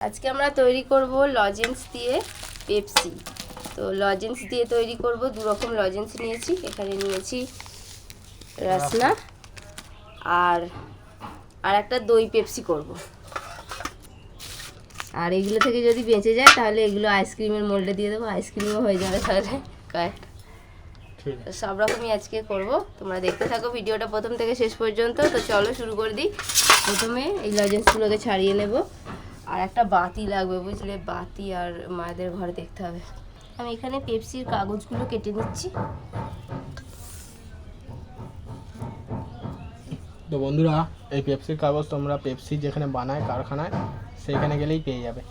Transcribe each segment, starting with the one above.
আজকে আমরা তৈরি করব লজেন্স দিয়ে পেপসি। তো লজেন্স দিয়ে তৈরি করব দু রকম লজেন্স নিয়েছি। এখানে নিয়েছি রসনা আর আর একটা দই পেপসি করব। আর এগুলো থেকে যদি বেঁচে যায় তাহলে এগুলো আইসক্রিমের মোল্ডে দিয়ে দেবো। আইসক্রিমও হয়ে যাবে তাহলে। কয়েকটা। সব রকমই আজকে করব। তোমরা দেখতে থাকো ভিডিওটা প্রথম থেকে শেষ পর্যন্ত। তো চলো শুরু করে দিই। প্রথমে এই লজেন্সগুলোকে ছাড়িয়ে নেব। আর একটা বাতি লাগবে বুঝলে? বাতি আর মায়েদের ঘরে দেখতে হবে। আমি এখানে পেপসির কাগজগুলো কেটে নিচ্ছি। তো বন্ধুরা এই পেপসির কাগজ তোমরা পেপসি যেখানে বানায় কারখানায় সেখানে গেলেই পেয়ে যাবে।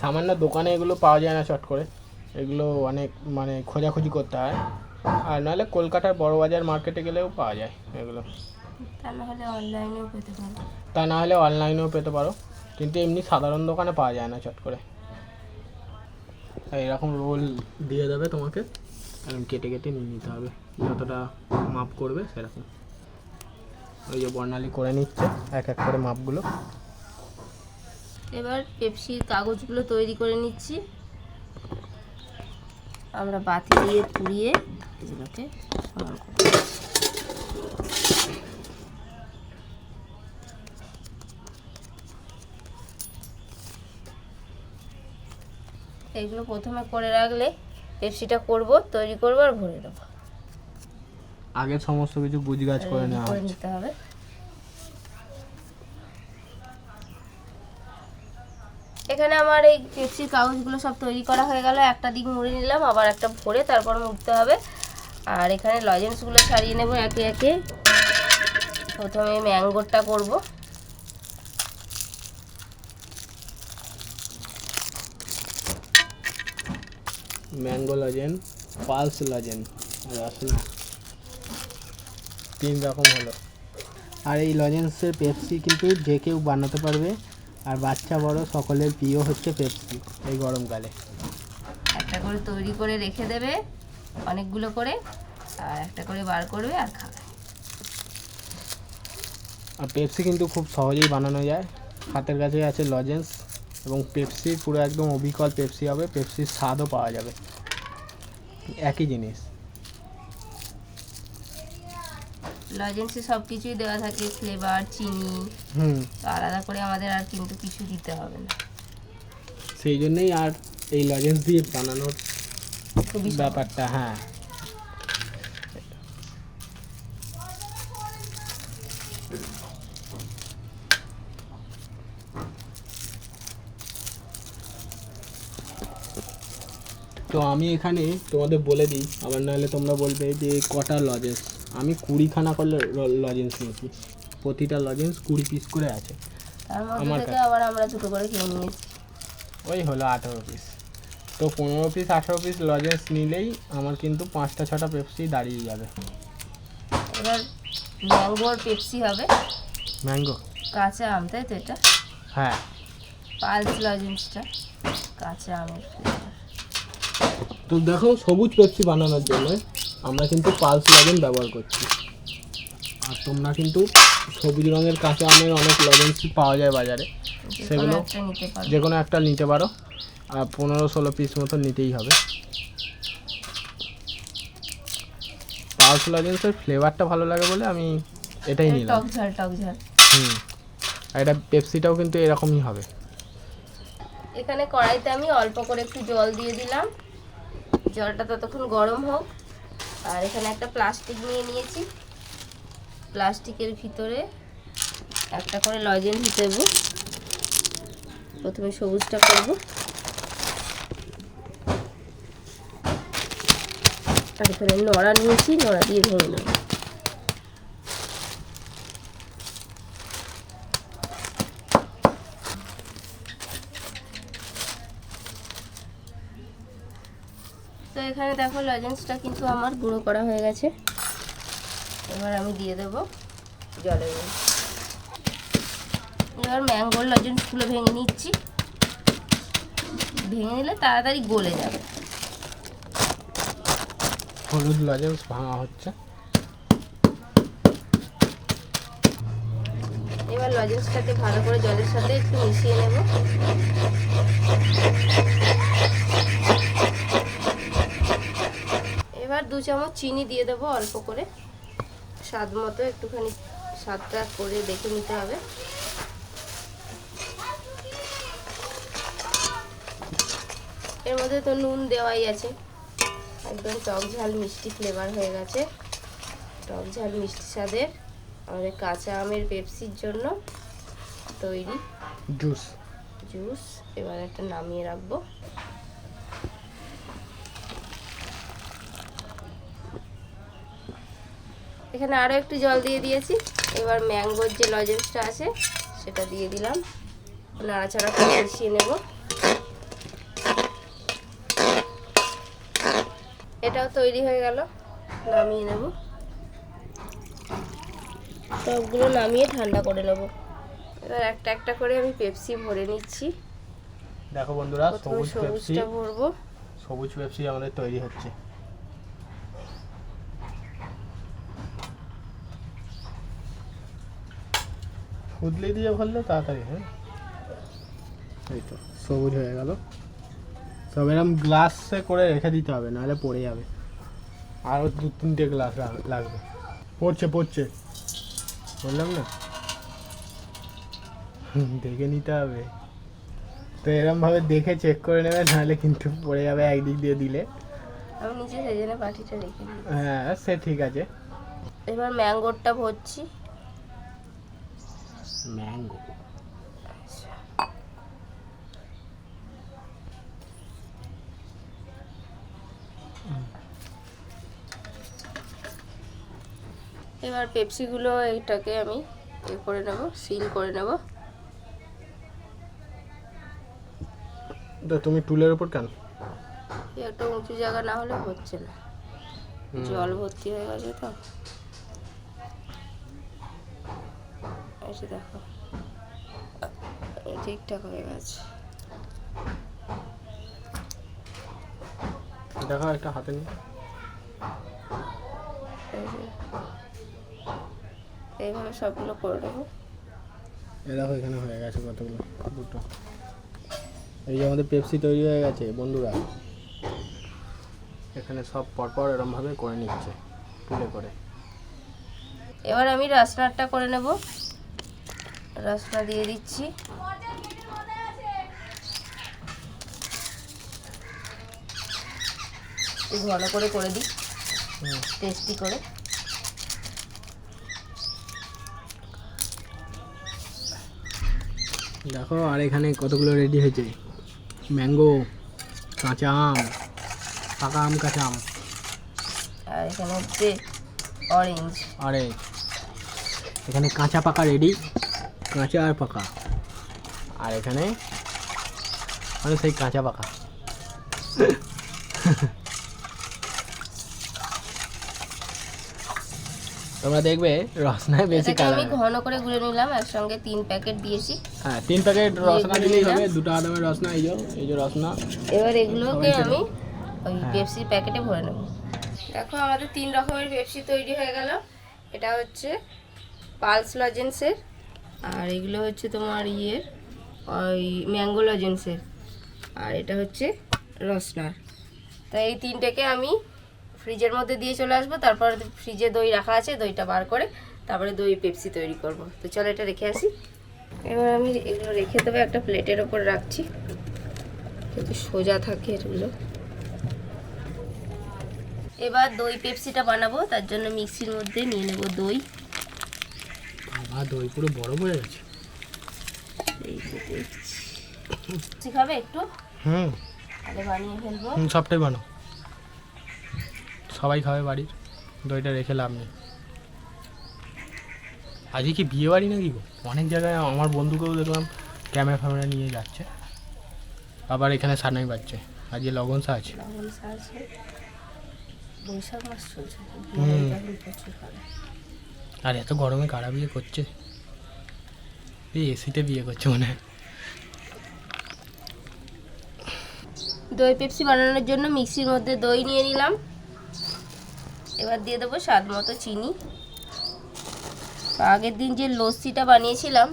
সামান্য দোকানে এগুলো পাওয়া যায় না চট করে। এগুলো অনেক মানে খোঁজাখুঁজি করতে হয়। আর নাহলে কলকাতার বড় বাজার মার্কেটে গেলেও পাওয়া যায় এগুলো। তা না হলে অনলাইনেও পেতে পারো। তা না হলে অনলাইনেও পেতে পারো। কিন্তু এমনি সাধারণ দোকানে পাওয়া যায় না চট করে। এরকম রোল দিয়ে দেবে তোমাকে, এরকম কেটে কেটে নিয়ে নিতে হবে। যতটা মাপ করবে সেরকম। ওই যে বর্ণালী করে নিচ্ছে, এক এক করে মাপগুলো। এবার পেপসির কাগজগুলো তৈরি করে নিচ্ছি। আমরা বাতি দিয়ে পুড়িয়ে এগুলোকে এগুলো প্রথমে করে রাখলে পেপসিটা করব তৈরি করব আর ভরে দেবো আগে সমস্ত কিছু গুজগাছ করে নেওয়া করে নিতে হবে। এখানে আমার এই পেপসির কাগজগুলো সব তৈরি করা হয়ে গেল। একটা দিক মুড়ে নিলাম আবার একটা ভরে তারপর মুড়তে হবে। আর এখানে লজেন্সগুলো ছাড়িয়ে নেব একে একে। প্রথমে ম্যাঙ্গোরটা করব। Mango lozenge Pulse lozenge Rasna. তিন রকম হলো। আর এই লজেন্সের পেপসি কিন্তু যে কেউ বানাতে পারবে আর বাচ্চা বড় সকলের প্রিয় হচ্ছে পেপসি এই গরমকালে। একটা করে তৈরি করে রেখে দেবে অনেকগুলো করে আর একটা করে বার করবে আর খাবে। আর পেপসি কিন্তু খুব সহজেই বানানো যায়। হাতের কাছে আছে লজেন্স। এবং পেপসি পুরো একদম অবিকল পেপসি হবে পেপসির স্বাদও পাওয়া যাবে। একই জিনিস। লজেন্সে সব কিছুই দেওয়া থাকে ফ্লেভার চিনি। হুম। আলাদা করে আমাদের আর কিন্তু কিছু দিতে হবে না। সেই জন্যই আর এই লজেন্স দিয়ে বানানোর ব্যাপারটা হ্যাঁ। তো আমি এখানে তোমাদের বলে দিই আবার নাহলে তোমরা বলবে যে কটা লজেন্স আমি কুড়িখানা করে লজেন্স নিয়েছি। প্রতিটা লজেন্স কুড়ি পিস করে আছে। আমার কাছে। আবার আমরা দুটো করে খেয়ে নিয়েছি। ওই হলো আঠেরো পিস তো পনেরো পিস আঠেরো পিস লজেন্স নিলেই আমার কিন্তু পাঁচটা ছটা পেপসি দাঁড়িয়ে যাবে। এবার ম্যাঙ্গোর পেপসি হবে। ম্যাঙ্গো কাঁচা আম তাই তো এটা? হ্যাঁ। পালস লজেন্সটা কাঁচা আমের। তো দেখো সবুজ পেপসি বানানোর জন্য আমরা কিন্তু পালস লজেন ব্যবহার করছি। আর তোমরা কিন্তু সবুজ রঙের কাঁচা আমের অনেক লজেন্স পাওয়া যায় বাজারে। সেগুলো যে কোনো একটা নিতে পারো। আর পনেরো ষোলো পিস মতো নিতেই হবে। পালস লজেন্সের ফ্লেভারটা ভালো লাগে বলে আমি এটাই নিলাম। টক ঝাল টক ঝাল। হুম আর এটা পেপসিটাও কিন্তু এরকমই হবে। এখানে কড়াইতে আমি অল্প করে একটু জল দিয়ে দিলাম। জলটা ততক্ষণ গরম হোক। আর এখানে একটা প্লাস্টিক নিয়ে নিয়েছি। প্লাস্টিকের ভিতরে একটা করে লজেন দেব প্রথমে সবুজটা করব। আর এখানে নড়া নিয়েছি, নড়া দিয়ে ধরে নেব। এখানে দেখো লজেন্সটা কিন্তু আমার গুঁড়ো করা হয়ে গেছে। এবার আমি দিয়ে দেব জলের। এবার ম্যাঙ্গোর লজেন্সগুলো ভেঙে নিচ্ছি। ভেঙে নিলে তাড়াতাড়ি গলে যাবে। হলুদ লজেন্স ভাঙা হচ্ছে। এবার লজেন্সটাকে ভালো করে জলের সাথে একটু মিশিয়ে নেব এবার দু চামচ চিনি দিয়ে দেবো অল্প করে। স্বাদ মতো একটুখানি স্বাদটা করে দেখে নিতে হবে। এর মধ্যে তো নুন দেওয়াই আছে। একদম টক ঝাল মিষ্টি ফ্লেভার হয়ে গেছে। টক ঝাল মিষ্টি স্বাদের। আমাদের কাঁচা আমের পেপসির জন্য তৈরি। জুস জুস এবার একটা নামিয়ে রাখব। এখানে আরও একটু জল দিয়ে দিয়েছি। এবার ম্যাঙ্গোর যে লজেন্সটা আছে সেটা দিয়ে দিলাম। নাড়াচাড়া করে মিশিয়ে নেব। এটাও তৈরি হয়ে গেল। নামিয়ে নেব। সবগুলো নামিয়ে ঠান্ডা করে নেব। এবার একটা একটা করে আমি পেপসি ভরে নিচ্ছি। দেখো বন্ধুরা সবুজ পেপসি। সবুজটা ভরবো। সবুজ পেপসি আমাদের তৈরি হচ্ছে। ফুদলি দিয়ে ভরলে তাড়াতাড়ি হ্যাঁ? এই তো সবুজ হয়ে গেল। সব এরকম গ্লাসে করে রেখে দিতে হবে নাহলে পড়ে যাবে। আরও দু তিনটে গ্লাস লাগবে। পড়ছে পড়ছে। বললাম না? দেখে নিতে হবে। তো এরকম ভাবে দেখে চেক করে নেবে নাহলে কিন্তু পড়ে যাবে একদিক দিয়ে দিলে। আমি নিচে সেজন্য বাটিটা রেখে হ্যাঁ সে ঠিক আছে। এবার ম্যাঙ্গোরটা ভরছি। ম্যাঙ্গো এবার পেপসিগুলো এইটাকে আমি এ করে নেব সিল করে নেব। তো তুমি টুলের উপর কেন? এই একটা উঁচু জায়গা না হলে হচ্ছে না। জল ভর্তি হয়ে গেছে তো। এসে দেখো। ঠিকঠাক হয়ে গেছে। দেখো একটা হাতে নিয়ে। এইভাবে সবগুলো করে এ দেখো এখানে হয়ে গেছে কতগুলো দুটো। এই যে আমাদের পেপসি তৈরি হয়ে গেছে বন্ধুরা। এখানে সব পরপর এরম ভাবে করে নিচ্ছে তুলে করে। এবার আমি রাসনারটা করে নেব। রাসনা দিয়ে দিচ্ছি। ঘন করে করে দিই টেস্টি করে। দেখো আর এখানে কতগুলো রেডি হয়েছে? ম্যাঙ্গো কাঁচা আম পাকা আম কাঁচা আম। আর এখানে হচ্ছে অরেঞ্জ আরে এখানে কাঁচা পাকা রেডি কাঁচা আর পাকা। আর এখানে? মানে সেই কাঁচা পাকা। তোমরা দেখবে রসনায় বেশি এটাকে আমি ঘন করে গুলে নিলাম একসঙ্গে তিন প্যাকেট দিয়েছি। হ্যাঁ তিন প্যাকেট রসনা দিলেই হবে দুটো আদামের রসনা এই যে এই যে রসনা। এবার এগুলোকে আমি ওই হ্যাঁ। পেপসির প্যাকেটে ভরে নেব। দেখো আমাদের তিন রকমের পেপসি তৈরি হয়ে গেল। এটা হচ্ছে পালস লজেন্সের আর এগুলো হচ্ছে তোমার ইয়ের, ওই ম্যাঙ্গো লজেন্সের আর এটা হচ্ছে রসনার। তো এই তিনটেকে আমি ফ্রিজের মধ্যে দিয়ে চলে আসব, তারপর ফ্রিজে দই রাখা আছে, দইটা বার করে তারপরে দই পেপসি তৈরি করব। তো চলো এটা রেখে আসি। এবার আমি এগুলো রেখে দেবো, একটা প্লেটের ওপর রাখছি। যাতে সোজা থাকে এগুলো। এবার দই পেপসিটা বানাবো, তার জন্য মিক্সির মধ্যে নিয়ে নেব দই। বাবা দই পুরো বরফ হয়ে গেছে। খাবে একটু? হুম। তাহলে বানিয়ে ফেলব। হুম সবটাই বানো সবাই খাবে বাড়ির। দইটা রেখে লাভ নেই। আজকে কি বিয়ে বাড়ি নাকি গো? অনেক জায়গায় আমার বন্ধুকেও দেখলাম ক্যামেরা ফ্যামেরা নিয়ে যাচ্ছে। আবার এখানে সানাই বাজছে। আজকে লগনসা আছে। লবণ সাজছে বৈশাখ মাস চলছে হুম। এখন প্রচুর খাবে আর এত গরমে কারা বিয়ে করছে? এই এসিতে বিয়ে করছে মনে হয়। দই পেপসি বানানোর জন্য মিক্সির মধ্যে দই নিয়ে নিলাম। এবার দিয়ে দেবো স্বাদ মতো চিনি। আগের দিন যে লস্যিটা বানিয়েছিলাম,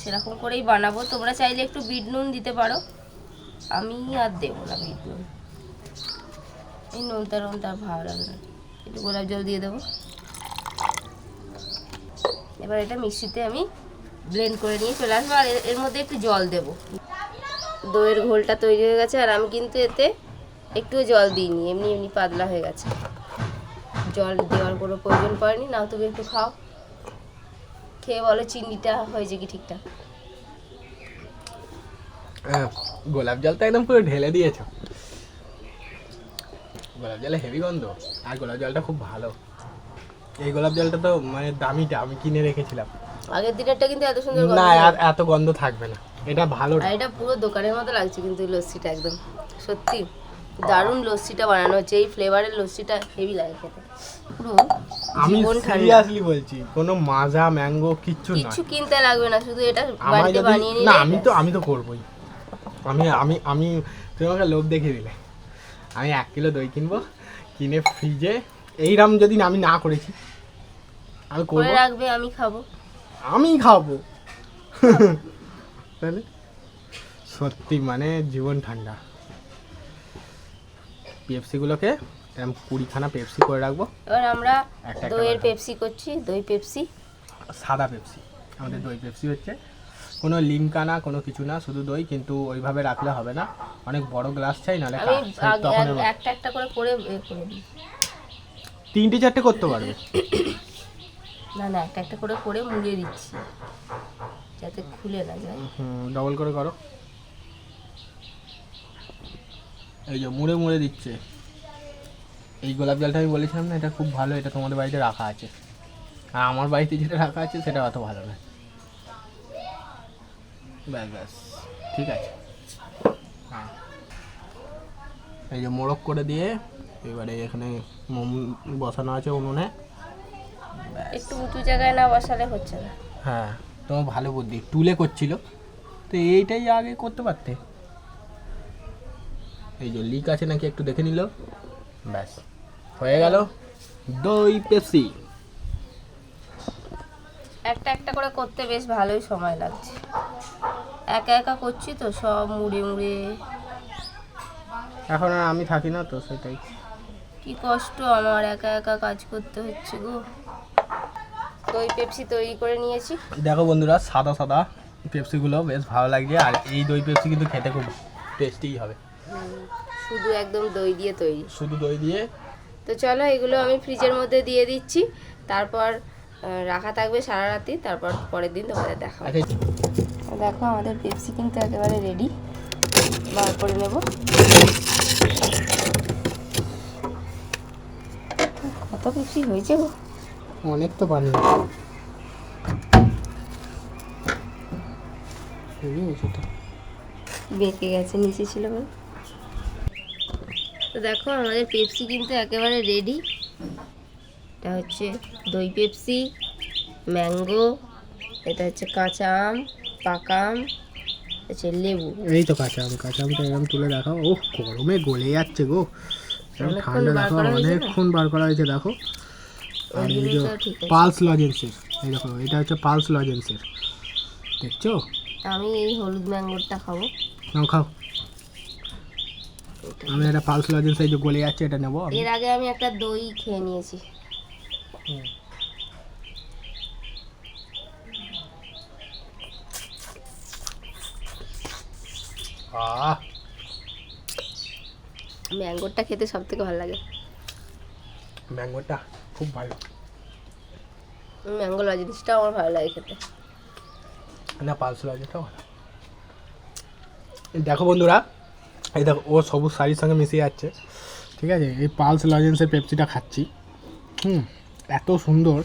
সেরকম করেই বানাবো। তোমরা চাইলে একটু বিট নুন দিতে পারো। আমি আর দেবো না বিট নুন। এই নুনটা নুনটা ভালো লাগে না। একটু গোলাপ জল দিয়ে দেবো। এবার এটা মিক্সিতে আমি ব্লেন্ড করে নিয়ে চলে আসব, আর এর- মধ্যে একটু জল দেব। দইয়ের ঘোলটা তৈরি হয়ে গেছে, আর আমি কিন্তু এতে একটুও জল দিইনি, এমনি এমনি পাতলা হয়ে গেছে। জল দেওয়ার কোনো প্রয়োজন পড়েনি, নাও তুমি একটু খাও। খেয়ে বলো চিনিটা হয়েছে কি ঠিকঠাক। গোলাপ জলটা একদম পুরো ঢেলে দিয়েছ। গোলাপ জলে হেভি গন্ধ, আর গোলাপ জলটা খুব ভালো। এই গোলাপ জলটা তো মানে দামিটা আমি কিনে রেখেছিলাম। আগের দিনেরটা কিন্তু এত সুন্দর না এত গন্ধ থাকবে না। এটা ভালো এটা পুরো দোকানের মতো লাগছে কিন্তু লস্যিটা একদম। সত্যি দারুণ লস্যিটা বানানো হচ্ছে। এই ফ্লেভারের লস্যিটা হেভি লাগে খেতে। পুরো আমি সিরিয়াসলি বলছি কোনো মাজা ম্যাঙ্গো কিচ্ছু নয় কিচ্ছু কিনতে লাগবে না শুধু এটা বাড়িতে বানিয়ে নিলে না আমি তো আমি তো করবোই। আমি আমি আমি তুমি আমাকে লোভ দেখিয়ে দিলে। আমি এক কিলো দই কিনবো কিনে ফ্রিজে এইরকম যদি আমি না করেছি আমি করে করব রাখবে আমি খাব। আমি খাব। তাহলে? সত্যি মানে জীবন ঠান্ডা। পেপসিগুলোকে এরকম কুড়িখানা পেপসি করে রাখব। এবার আমরা একটা একটা দইয়ের করে পেপসি করছি দই পেপসি সাদা পেপসি আমাদের দই পেপসি হচ্ছে। কোনো লিমকা না কোনো কিছু না শুধু দই কিন্তু ওইভাবে রাখলে হবে না। অনেক বড় গ্লাস চাই নাহলে আমি কা- আগে- তখন এক- একটা একটা করে করে এ করে দিই। তিনটে চারটে করতে পারবে। না না একটা একটা করে করে মুড়িয়ে দিচ্ছি। যাতে খুলে না যায়। হুম ডবল করে করো। এই যে মুড়ে মুড়ে দিচ্ছে। এই গোলাপ জলটা আমি বলেছিলাম না এটা খুব ভালো এটা তোমাদের বাড়িতে রাখা আছে। আর আমার বাড়িতে যেটা রাখা আছে সেটা অত ভালো না। ব্যাস ব্যাস ঠিক আছে। হ্যাঁ। এই যে মোড়ক করে দিয়ে এবারে এখানে মোম বসানো আছে উনুনে। একটু উঁচু জায়গায় না বসালে হচ্ছে না। হ্যাঁ তোমার ভালো বুদ্ধি। তুলে করছিল। তো এইটাই আগে করতে পারতে। এই যে লিক আছে নাকি একটু দেখে নিল। ব্যাস হয়ে গেল দই পেপসি। একটা একটা করে করতে বেশ ভালোই সময় লাগছে। একা একা করছি তো সব মুড়ে মুড়ে। এখন আর আমি থাকি না তো সেটাই। কি কষ্ট আমার একা একা কাজ করতে হচ্ছে গো। দই পেপসি তৈরি করে নিয়েছি। দেখো বন্ধুরা সাদা সাদা পেপসিগুলো বেশ ভালো লাগছে আর এই দই পেপসি কিন্তু খেতে খুব টেস্টিই হবে। শুধু একদম দই দিয়ে তৈরি। শুধু দই দিয়ে? তো চলো এগুলো আমি ফ্রিজের মধ্যে দিয়ে দিচ্ছি। তারপর রাখা থাকবে সারা রাতি তারপর পরের দিন তোমাদের দেখা আচ্ছা। দেখো আমাদের পেপসি কিন্তু একেবারে রেডি বার করে নেব। কত পেপসি হয়েছে গো। অনেক তো হেভি বেঁকে গেছে নিচে ছিল বলে। তো দেখো আমাদের পেপসি কিন্তু একেবারে রেডি এটা হচ্ছে দই পেপসি ম্যাঙ্গো এটা হচ্ছে কাঁচা আম পাকা আম হচ্ছে লেবু। এই তো কাঁচা আম কাঁচা আমটা এরকম তুলে দেখাও। ও গরমে গলে যাচ্ছে গো। ঠান্ডা দেখো? অনেকক্ষণ বার করা হয়েছে দেখো। আর এই যে পালস লজেন্সের এই দেখো এটা হচ্ছে পালস লজেন্সের। দেখছ? আমি এই হলুদ ম্যাঙ্গোরটা খাব। নাও খাও। আমি একটা পালস লজেন্স এই যে গলে যাচ্ছে এটা নেব এর আগে আমি একটা দই খেয়ে নিয়েছি। আহ! ম্যাঙ্গোরটা খেতে সব থেকে ভালো লাগে। ম্যাঙ্গোটা খুব ভালো। ম্যাঙ্গো লজেন্সটাও আমার ভালো লাগে খেতে। না পালস এই দেখো বন্ধুরা এই দেখো ও সবুজ শাড়ির সঙ্গে মিশে যাচ্ছে। ঠিক আছে এই পালস লজেন্সের পেপসিটা খাচ্ছি। হুম এত সুন্দর।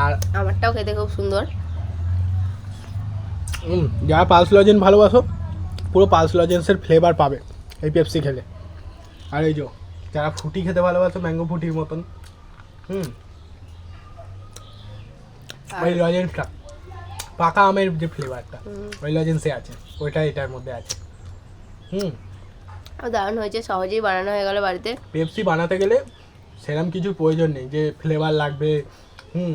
আর আমারটাও খেতে খুব সুন্দর। হুম, যারা পালস লজেন্স ভালোবাসো পুরো পালস লজেন্সের ফ্লেভার পাবে এই পেপসি খেলে। আর এই যে যারা ফুটি খেতে ভালোবাসো ম্যাঙ্গো ফুটির মতন। হুম? ওই লজেন্সটা পাকা আমের যে ফ্লেভারটা ওই লজেন্সে আছে। ওইটা এটার মধ্যে আছে। হুম? আর দারুণ হয়েছে সহজেই বানানো হয়ে গেল বাড়িতে। পেপসি বানাতে গেলে সেরকম কিছু প্রয়োজন নেই যে ফ্লেভার লাগবে হুম?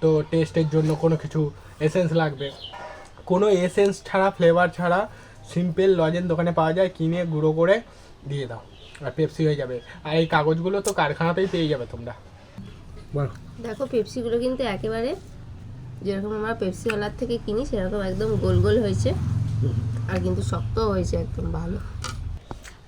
তো টেস্টের জন্য কোনো কিছু এসেন্স লাগবে। কোনো এসেন্স ছাড়া ফ্লেভার ছাড়া সিম্পল লজেন দোকানে পাওয়া যায় কিনে গুঁড়ো করে দিয়ে দাও। আর পেপসি হয়ে যাবে। আর এই কাগজগুলো তো কারখানাতেই পেয়ে যাবে তোমরা। বলো। দেখো পেপসিগুলো কিন্তু একেবারে যেরকম আমরা পেপসিওয়ালার থেকে কিনি সেরকম একদম গোল গোল হয়েছে। আর কিন্তু শক্তও হয়েছে একদম ভালো।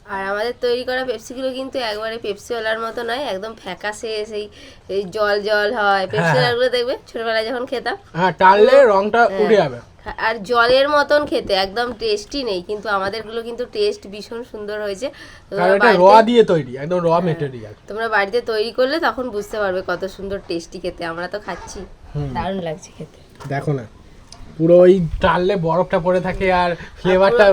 আর আমাদের তৈরি করা পেপসিগুলো কিন্তু একবারে পেপসিওয়ালার মতো নয় একদম ফ্যাকাশে সেই এই জল জল হয় পেপসিওয়ালাগুলো দেখবে ছোটবেলায় যখন খেতাম। হ্যাঁ টানলে রংটা উঠে যাবে। আর জলের মতন খেতে একদম টেস্টি নেই কিন্তু আমাদেরগুলো কিন্তু টেস্ট ভীষণ সুন্দর হয়েছে। তোমরা কারণ এটা র বাড়িতে- দিয়ে তৈরি একদম রোয়া মেটেরিয়াল তোমরা বাড়িতে তৈরি করলে তখন বুঝতে পারবে কত সুন্দর টেস্টি খেতে আমরা তো খাচ্ছি। দারুণ লাগছে খেতে। দেখো না পুরো ওই টানলে বরফটা পড়ে থাকে আর ফ্লেভারটা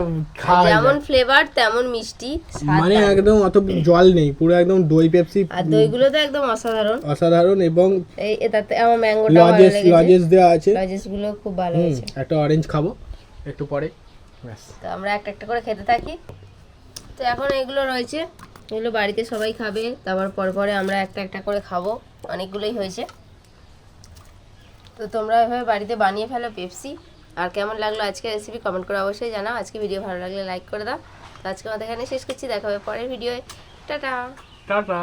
খাওয়া। যেমন ফ্লেভার তেমন মিষ্টি মানে একদম অত জল নেই পুরো একদম দই পেপসি আর দইগুলো তো একদম অসাধারণ। অসাধারণ এবং এই এটাতে আমার ম্যাঙ্গোটা ভালো লেগেছে। লজেস দেওয়া আছে। লজেসগুলো খুব ভালো হয়েছে। একটা অরেঞ্জ খাব একটু পরে তো আমরা একটা একটা করে খেতে থাকি। তো এখন এগুলো রয়েছে এগুলো বাড়িতে সবাই খাবে তারপর পর পরে আমরা একটা একটা করে খাব। অনেকগুলোই হয়েছে। তো তোমরা এভাবে বাড়িতে বানিয়ে ফেলো পেপসি। আর কেমন লাগল আজকে রেসিপি কমেন্ট করে অবশ্যই জানাও। আজকে ভিডিও ভালো লাগলে লাইক করে দাও। তো আজকে আমাদের এখানে শেষ করছি। দেখা হবে পরের ভিডিওয়ে টাটা। টাটা।